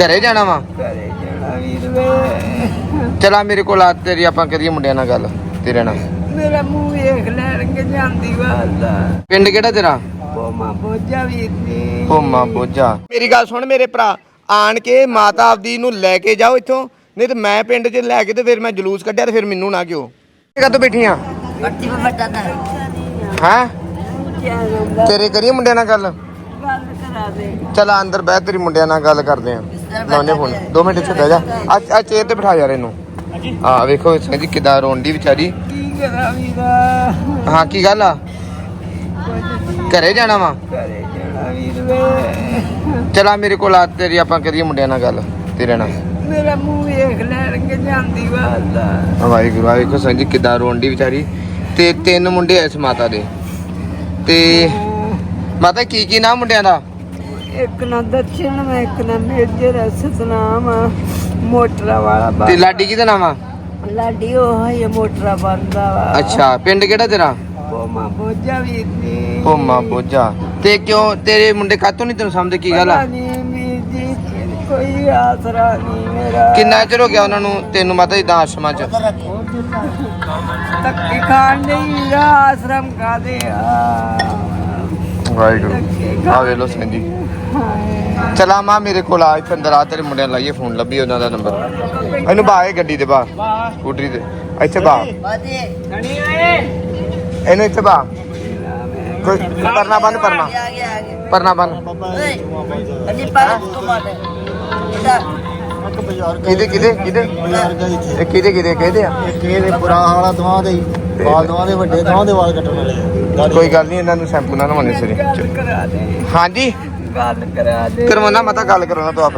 ਘਰੇ ਜਾਣਾ ਵਾ? ਘਰੇ ਜਾਣਾ ਵੀਰ ਵੇ। ਚਲਾ ਮੇਰੇ ਕੋਲ ਆ ਤੇਰੀ ਆਪਾਂ ਕਰੀਏ ਮੁੰਡਿਆਂ ਨਾਲ ਗੱਲ ਤੇਰੇ ਨਾਲ। ਮੇਰਾ ਮੂੰਹ ਵੇਖ ਲੈਣਗੇ ਜਾਂਦੀ ਵਾਦਾ ਪਿੰਡ ਕਿਹੜਾ ਤੇਰਾ? ਪੋਮਾ ਬੋਝਾ ਵੀਰ ਜੀ। ਹੋਮਾ ਬੋਝਾ। ਮੇਰੀ ਗੱਲ ਸੁਣ ਮੇਰੇ ਭਰਾ ਆਣ ਕੇ ਮਾਤਾ ਆਪਦੀ ਨੂੰ ਲੈ ਕੇ ਜਾਓ ਇੱਥੋਂ ਨਹੀਂ ਤੇ ਮੈਂ ਪਿੰਡ 'ਚ ਲੈ ਕੇ ਤੇ ਫਿਰ ਮੈਂ ਜਲੂਸ ਕੱਢਿਆ ਤੇ ਫਿਰ ਮੈਨੂੰ ਨਾ ਕਿਉਂ? ਕਦੋਂ ਬੈਠੀਆਂ? ਪੱਟੀ ਪੇ ਬੱਟਾ ਦਾ ਹੈਂ। ਤੇਰੇ ਕਰੀਏ ਮੁੰਡਿਆਂ ਨਾਲ ਗੱਲ? ਗੱਲ ਕਰਾ ਦੇ। ਚਲ ਅੰਦਰ ਬਹਿ ਤੇਰੀ ਮੁੰਡਿਆਂ ਨਾਲ ਗੱਲ ਕਰਦੇ ਆ। ਲਾਉਨੇ ਫੋਨ। 2 ਮਿੰਟ ਇੱਥੇ ਬਹਿ ਜਾ। ਆ ਆ ਚੇਅਰ ਤੇ ਬਿਠਾ ਯਾਰ ਇਹਨੂੰ। ਆ ਵੇਖੋ ਸੰਜੀ ਕਿਦਾਂ ਰੋਂਦੀ ਵਿਚਾਰੀ? ਕੀ ਕਰਾਂ ਵੀਰਾ? ਹਾਂ ਕੀ ਗੱਲ ਆ? ਘਰੇ ਜਾਣਾ ਵਾ? ਘਰੇ ਜਾਣਾ ਵੀਰ ਵੇ ਚਲਾ ਮੇਰੇ ਕੋਲ ਆ ਤੇਰੀ ਆਪਾਂ ਕਰੀਏ ਮੁੰਡਿਆਂ ਨਾਲ ਗੱਲ ਤੇਰੇ ਨਾਲ। ਮੇਰਾ ਮੂੰਹ ਵੇਖ ਲੈਣਗੇ ਜਾਂਦੀ ਵਾਦਾ ਵਾਹਿਗੁਰੂ ਆ ਵੇਖੋ ਸੰਜੀ ਕਿਦਾਂ ਰੋਂਦੀ ਵਿਚਾਰੀ। ਤੇ ਤਿੰਨ ਮੁੰਡੇ ਐ ਇਸ ਮਾਤਾ ਦੇ। ਤੇ ਮਾਤਾ ਕੀ ਕੀ ਨਾਮ ਮੁੰਡਿਆਂ ਦਾ? ਇੱਕ ਨਾ ਦਰਸ਼ਨ ਮੈਂ ਇੱਕ ਨਾ ਮੇਜਰ ਆ, ਸਤਨਾਮ ਆ, ਮੋਟਰਾਂ ਵਾਲਾ ਬਾ ਤੇ ਲਾਡੀ ਕਿਹਦਾ ਨਾਮ ਆ? ਲਾਡੀ ਉਹ ਹੈ ਮੋਟਰਾਂ ਬੰਦਾ ਵਾ। ਅੱਛਾ ਪਿੰਡ ਕਿਹੜਾ ਤੇਰਾ? ਪੋਮਾ ਬੋਝਾ ਵੀਰ ਜੀ। ਹੋਮਾ ਬੋਝਾ। ਤੇ ਕਿਉਂ ਤੇਰੇ ਮੁੰਡੇ ਕਾਤੋਂ ਨਹੀਂ ਤੈਨੂੰ ਸਮਝਦੇ ਕੀ ਗੱਲ ਆ? ਜੀ ਕੋਈ ਆਸਰਾ ਨਹੀਂ ਮੇਰਾ। ਕਿੰਨਾ ਚਿਰ ਹੋ ਗਿਆ ਉਹਨਾਂ ਨੂੰ ਤੈਨੂੰ ਮਾਤਾ ਇਦਾਂ ਆਸ਼ਰਮਾਂ ਚ? ਧੱਕੇ ਖਾਣ ਨਹੀਂ ਆਸ਼ਰਮ ਕਾਦੇ ਆ? ਵਾਹਿਗੁਰੂ। ਆ ਵੇ ਲੋ ਸੰਜੀ ਚਲਾ ਮਾਂ ਮੇਰੇ ਕੋਲ ਆ ਇੱਥੇ ਆ ਤੇਰੇ ਮੁੰਡਿਆਂ ਲਾਈਏ ਫੋਨ ਲੱਭੀ ਉਹਨਾਂ ਦਾ ਨੰਬਰ। ਇਹਨੂੰ ਬਾਹਰ ਗੱਡੀ ਦੇ ਬਾਹਰ ਸਕੂਟਰੀ ਦੇ। ਇੱਥੇ ਬਾਹਰ ਇਹਨੂੰ ਇੱਥੇ ਬਾਹਰ ਕੋਈ ਪਰਨਾ ਬੰਦ ਪਰਨਾ। ਪਰਨਾ ਬੰਦ ਅਜੀ ਪਰ ਤੂੰ ਮਾਰੇ ਕਿਹਦੇ ਕਿਹਦੇ ਕਿਹਦੇ? ਇਹ ਕਿਹਦੇ ਕਿਹਦੇ ਕਹਦੇ ਆ? ਕਿਹਦੇ ਪੁਰਾ ਵਾਲਾ ਦਵਾ ਦੇ ਵਾਲ ਦਵਾ ਦੇ ਵੱਡੇ ਦਵਾ ਦੇ ਵਾਲ ਕੱਟਣ ਵਾਲੇ ਕੋਈ ਗੱਲ ਨਹੀਂ ਇਹਨਾਂ ਨੂੰ ਸ਼ੈਂਪੂ ਨਾਲ ਨਵਾਉਣੇ ਸਿਰੇ ਕਰਾ ਹਾਂਜੀ। ਗੱਲ ਕਰਾ ਦੇ। ਕਰਵਾਉਣਾ ਮਤਾ ਗੱਲ ਕਰਾਉਣਾ ਤੂੰ ਆਪ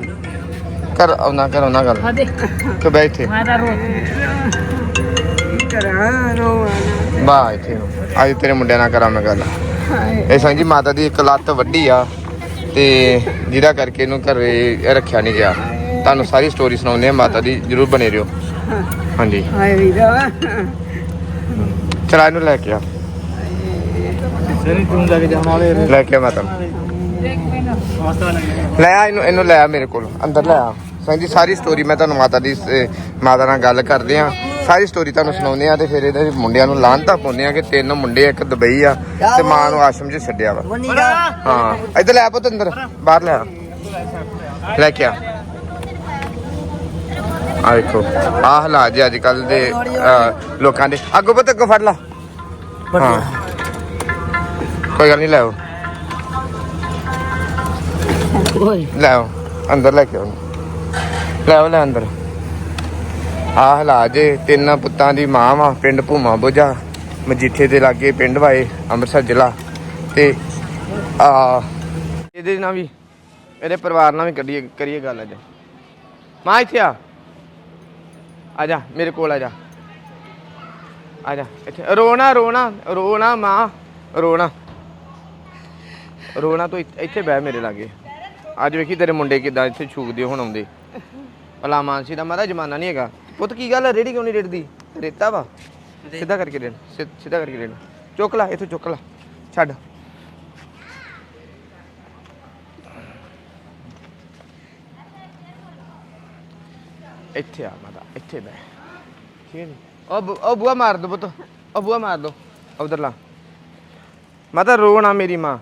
ਕਰ ਆਉਣਾ ਕਰਾਉਣਾ ਗੱਲ। ਕਿ ਬੈਠੇ ਕੀ ਕਰਾਂ ਰੋਵਾਂ ਬਾ ਇੱਥੇ। ਅੱਜ ਤੇਰੇ ਮੁੰਡਿਆਂ ਨਾਲ ਕਰਾਂ ਮੈਂ ਗੱਲ। ਹਾਏ। ਇਹ ਸੰਜੀ ਮਾਤਾ ਦੀ ਇੱਕ ਲੱਤ ਵੱਡੀ ਆ ਤੇ ਜਿਹਦਾ ਕਰਕੇ ਇਹਨੂੰ ਘਰੇ ਰੱਖਿਆ ਨਹੀਂ ਗਿਆ। ਤੁਹਾਨੂੰ ਸਾਰੀ ਸਟੋਰੀ ਸੁਣਾਉਂਦੇ ਆ ਮਾਤਾ ਦੀ ਜਰੂਰ ਬਣੇ ਰਹੋ। ਹਾਂਜੀ। ਹਾਏ ਵੀਰਾ। ਚਲਾ ਇਹਨੂੰ ਲੈ ਕੇ ਆ। ਸਰੀ ਤੂੰ ਲੈ ਕੇ ਜਾਣਾ ਵੇ ਲੈ ਕੇ ਆ ਮਾਤਾ ਨੂੰ ਲੈ ਆ ਇਹਨੂੰ ਇਹਨੂੰ ਲੈ ਆ ਮੇਰੇ ਕੋਲ ਅੰਦਰ ਲੈ ਆ ਸੰਜੀ ਸਾਰੀ ਸਟੋਰੀ ਮੈਂ ਤੁਹਾਨੂੰ ਮਾਤਾ ਦੀ ਮਾਤਾ ਨਾਲ ਗੱਲ ਕਰਦੇ ਆ ਸਾਰੀ ਸਟੋਰੀ ਤੁਹਾਨੂੰ ਸੁਣਾਉਂਦੇ ਆ ਤੇ ਫਿਰ ਇਹਦੇ ਮੁੰਡਿਆਂ ਨੂੰ ਲਾਂਤਾ ਪਾਉਂਦੇ ਆ ਕਿ ਤਿੰਨ ਮੁੰਡੇ ਇੱਕ ਦੁਬਈ ਆ ਤੇ ਮਾਂ ਨੂੰ ਆਸ਼ਰਮ 'ਚ ਛੱਡਿਆ ਵਾ ਹਾਂ ਇੱਧਰ ਲੈ ਪੁੱਤ ਅੰਦਰ ਬਾਹਰ ਲੈ ਆ ਲੈ ਕੇ ਆ ਆ ਵੇਖੋ ਆ ਹਾਲਾਤ ਜੀ ਅੱਜ ਕੱਲ ਦੇ ਲੋਕਾਂ ਦੇ ਅੱਗੋਂ ਪੁੱਤ ਅੱਗੋਂ ਫੜ ਲਾ ਹਾਂ ਕੋਈ ਗੱਲ ਨਹੀਂ ਲੈ ਆਓ। ਲੈ ਆਓ ਅੰਦਰ ਲੈ ਕੇ ਆਓ। ਲੈ ਆਓ ਲੈ ਅੰਦਰ। ਆ ਹਾਲਾਤ ਜੇ ਤਿੰਨ ਪੁੱਤਾਂ ਦੀ ਮਾਂ ਵਾ ਪਿੰਡ ਭੂਮਾ ਬੁਝਾ। ਮਜੀਠੇ ਦੇ ਲਾਗੇ ਪਿੰਡ ਵਾਏ ਅੰਮ੍ਰਿਤਸਰ ਜ਼ਿਲ੍ਹਾ। ਤੇ ਆ ਇਹਦੇ ਨਾਲ ਵੀ ਇਹਦੇ ਪਰਿਵਾਰ ਨਾਲ ਵੀ ਕਰੀਏ ਕਰੀਏ ਗੱਲ ਅੱਜ। ਮਾਂ ਇੱਥੇ ਆ। ਆ ਜਾ ਮੇਰੇ ਕੋਲ ਆ ਜਾ। ਆ ਜਾ ਇੱਥੇ। ਰੋਣਾ ਰੋਣਾ ਰੋਣਾ ਮਾਂ ਰੋਣਾ। ਰੋਣਾ ਤੂੰ ਇੱਥੇ- ਇੱਥੇ ਬਹਿ ਮੇਰੇ ਲਾਗੇ। ਅੱਜ ਵੇਖੀ ਤੇਰੇ ਮੁੰਡੇ ਕਿਦਾਂ ਇੱਥੇ ਛੂਕਦੇ ਹੁਣ ਆਉਂਦੇ। ਭਲਾ ਮਾਨਸੀ ਦਾ ਮਾਦਾ ਜਮਾਨਾ ਨਹੀਂ ਹੈਗਾ। ਪੁੱਤ ਕੀ ਗੱਲ ਰੇੜੀ ਕਿਉਂ ਨਹੀਂ ਰੇੜਦੀ? ਰੇਤਾ ਵਾ। ਸਿੱਧਾ ਕਰਕੇ ਰੇੜ ਸਿ- ਸਿੱਧਾ ਕਰਕੇ ਰੇੜ ਚੁੱਕ ਲੈ ਇੱਥੋਂ ਚੁੱਕ ਲੈ। ਛੱਡ। ਇੱਥੇ ਆ ਮਾਤਾ ਇੱਥੇ ਬਹਿ। ਠੀਕ ਹੈ? ਉਹ ਬੁ- ਉਹ ਬੂਆ ਮਾਰ ਦੋ ਪੁੱਤ। ਉਹ ਬੂਆ ਮਾਰ ਦੋ। ਉਧਰ ਲਾ। ਮਾਤਾ ਰੋਣਾ ਮੇਰੀ ਮਾਂ।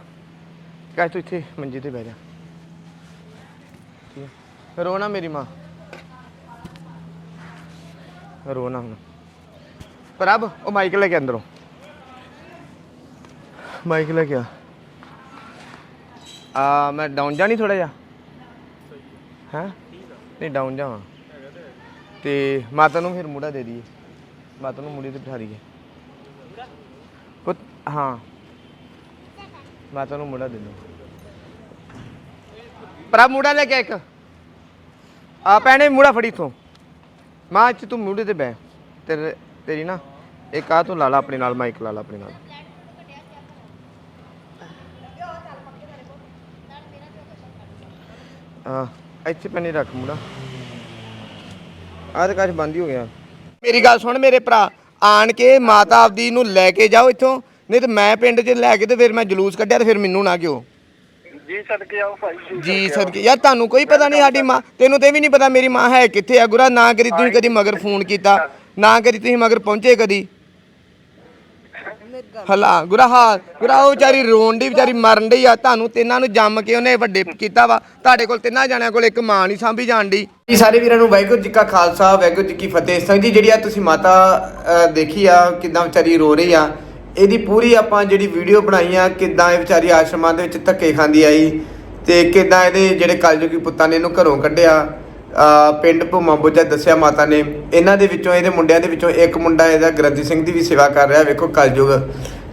ਕਹਿ ਤੂੰ ਇੱਥੇ ਮੰਜੀ ਤੇ ਬਹਿ ਜਾ। ਠੀਕ ਹੈ ਰੋਣਾ ਮੇਰੀ ਮਾਂ। ਰੋਣਾ ਹੁਣ। ਪ੍ਰਭ ਉਹ ਮਾਈਕ ਲੈ ਕੇ ਅੰਦਰੋਂ। ਮਾਈਕ ਲੈ ਕੇ ਆ। ਆ, ਮੈਂ ਡਾਊਨ ਜਾ ਨਹੀਂ ਥੋੜਾ ਜਿਹਾ? ਹਾਂ? ਨਹੀਂ ਡਾਊਨ ਜਾਵਾਂ। ਤੇ ਮਾਤਾ ਨੂੰ ਫਿਰ ਮੂੜਾ ਦੇ ਦਈਏ। ਮਾਤਾ ਨੂੰ ਮੂੜੇ ਤੇ ਬਿਠਾ ਦਈਏ। ਪੁੱਤ, ਹਾਂ। ਮਾਤਾ ਨੂੰ ਮੂੜਾ ਦੇ ਦੋ ਭਰਾ, ਮੂੜਾ ਲੈ ਕੇ ਇੱਕ। ਆ ਪੈਣੇ ਮੂੜਾ ਫੜੀ ਇਥੋਂ। ਮਾਂ ਚ ਤੂੰ ਮੂੜੇ ਤੇ ਬੈ ਤੇਰੇ, ਤੇਰੀ ਨਾ, ਇੱਕ ਆ ਤੂੰ ਲਾ ਲਾ ਆਪਣੇ ਨਾਲ ਮਾਈਕ ਲਾ ਲਾ ਆਪਣੇ ਨਾਲ। ਆ, ਇੱਥੇ ਪੈਣੀ ਰੱਖ ਮੂੜਾ। ਆਹ ਤੇ ਕਾਸ਼ ਬੰਦ ਹੀ ਹੋ ਗਿਆ। ਮੇਰੀ ਗੱਲ ਸੁਣ ਮੇਰੇ ਭਰਾ, ਆਣ ਕੇ ਮਾਤਾ ਆਪਦੀ ਨੂੰ ਲੈ ਕੇ ਜਾਓ ਇੱਥੋਂ। ਨਹੀਂ ਤੇ ਮੈਂ ਪਿੰਡ 'ਚ ਲੈ ਕੇ ਤੇ ਫਿਰ ਮੈਂ ਜਲੂਸ ਕੱਢਿਆ ਤੇ ਫਿਰ ਮੈਨੂੰ ਨਾ ਕਿਉਂ? ਜੀ ਸਦਕੇ ਆਓ ਭਾਈ ਜੀ ਜੀ ਸਦਕੇ ਯਾਰ ਤੁਹਾਨੂੰ ਕੋਈ ਪਤਾ ਨਹੀਂ ਸਾਡੀ ਮਾਂ ਤੈਨੂੰ ਤੇ ਵੀ ਨਹੀਂ ਪਤਾ ਮੇਰੀ ਮਾਂ ਹੈ ਕਿੱਥੇ ਆ ਗੁਰਾ ਨਾ ਕਰੀ ਤੁਸੀਂ ਕਦੀ ਮਗਰ ਫੋਨ ਕੀਤਾ ਨਾ ਕਰੀ ਤੁਸੀਂ ਮਗਰ ਪਹੁੰਚੇ ਕਦੀ। ਹਲਾ ਗੁਰਾ ਹਾਂ ਗੁਰਾ ਉਹ ਵਿਚਾਰੀ ਰੋਣ ਦੀ ਵਿਚਾਰੀ ਮਰਨ ਦੀ ਆ। ਤੁਹਾਨੂੰ ਤਿੰਨਾਂ ਨੂੰ ਜੰਮ ਕੇ ਉਹਨੇ ਵੱਡੇ ਕੀਤਾ ਵਾ। ਤੁਹਾਡੇ ਕੋਲ ਤਿੰਨਾਂ ਜਾਣਿਆਂ ਕੋਲ ਇੱਕ ਮਾਂ ਨਹੀਂ ਸਾਂਭੀ ਜਾਂਦੀ ਜੀ ਸਾਰੇ ਵੀਰਾਂ ਨੂੰ ਵਾਹਿਗੁਰੂ ਜੀ ਕਾ ਖਾਲਸਾ ਵਾਹਿਗੁਰੂ ਜੀ ਕੀ ਫਤਿਹ। ਸੰਗ ਜੀ ਜਿਹੜੀ ਆ ਤੁਸੀਂ ਮਾਤਾ ਦੇਖੀ ਆ ਕਿਦਾਂ ਵਿਚਾਰੀ ਰੋ ਰਹੀ ਆ ਇਹਦੀ ਪੂਰੀ ਆਪਾਂ ਜਿਹੜੀ ਵੀਡੀਓ ਬਣਾਈ ਆ, ਕਿਦਾਂ ਇਹ ਵਿਚਾਰੀ ਆਸ਼ਰਮਾਂ ਦੇ ਵਿੱਚ ਧੱਕੇ ਖਾਂਦੀ ਆਈ ਤੇ ਕਿਦਾਂ ਇਹਦੇ ਜਿਹੜੇ ਕਲਯੁਗੀ ਪੁੱਤਾਂ ਨੇ ਇਹਨੂੰ ਘਰੋਂ ਕੱਢਿਆ। ਪਿੰਡ ਭੂਮਾ ਬੁੱਝਾ ਦੱਸਿਆ ਮਾਤਾ ਨੇ। ਇਹਨਾਂ ਦੇ ਵਿੱਚੋਂ, ਇਹਦੇ ਮੁੰਡਿਆਂ ਦੇ ਵਿੱਚੋਂ ਇੱਕ ਮੁੰਡਾ ਇਹਦਾ ਗ੍ਰੰਥੀ ਸਿੰਘ ਦੀ ਵੀ ਸੇਵਾ ਕਰ ਰਿਹਾ, ਵੇਖੋ ਕਲਯੁਗ।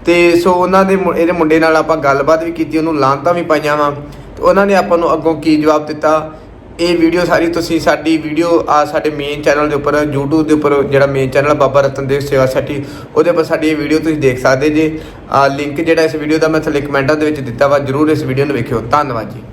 ਤੇ ਸੋ ਉਹਨਾਂ ਦੇ ਇਹਦੇ ਮੁੰਡੇ ਨਾਲ ਆਪਾਂ ਗੱਲਬਾਤ ਵੀ ਕੀਤੀ, ਉਹਨੂੰ ਲਾਂਤਾਂ ਵੀ ਪਾਈਆਂ ਵਾ। ਤੇ ਉਹਨਾਂ ਨੇ ਆਪਾਂ ਨੂੰ ਅੱਗੋਂ ਕੀ ਜਵਾਬ ਦਿੱਤਾ? ਇਹ ਵੀਡੀਓ ਸਾਰੀ ਤੁਸੀਂ ਸਾਡੀ ਵੀਡੀਓ ਆ ਸਾਡੇ ਮੇਨ ਚੈਨਲ ਦੇ ਉੱਪਰ, YouTube ਦੇ ਉੱਪਰ, ਜਿਹੜਾ ਮੇਨ ਚੈਨਲ ਬਾਬਾ ਰਤਨਦੇਵ ਸੇਵਾ ਸੈਟੀ, ਉਹਦੇ ਉੱਪਰ ਸਾਡੀ ਇਹ ਵੀਡੀਓ ਤੁਸੀਂ ਦੇਖ ਸਕਦੇ ਜੇ। ਲਿੰਕ ਜਿਹੜਾ ਇਸ ਵੀਡੀਓ ਦਾ ਮੈਂ ਥੱਲੇ ਕਮੈਂਟਾਂ ਦੇ ਵਿੱਚ ਦਿੱਤਾ ਵਾ, ਜਰੂਰ ਇਸ ਵੀਡੀਓ ਨੂੰ ਵੇਖਿਓ। ਧੰਨਵਾਦ ਜੀ।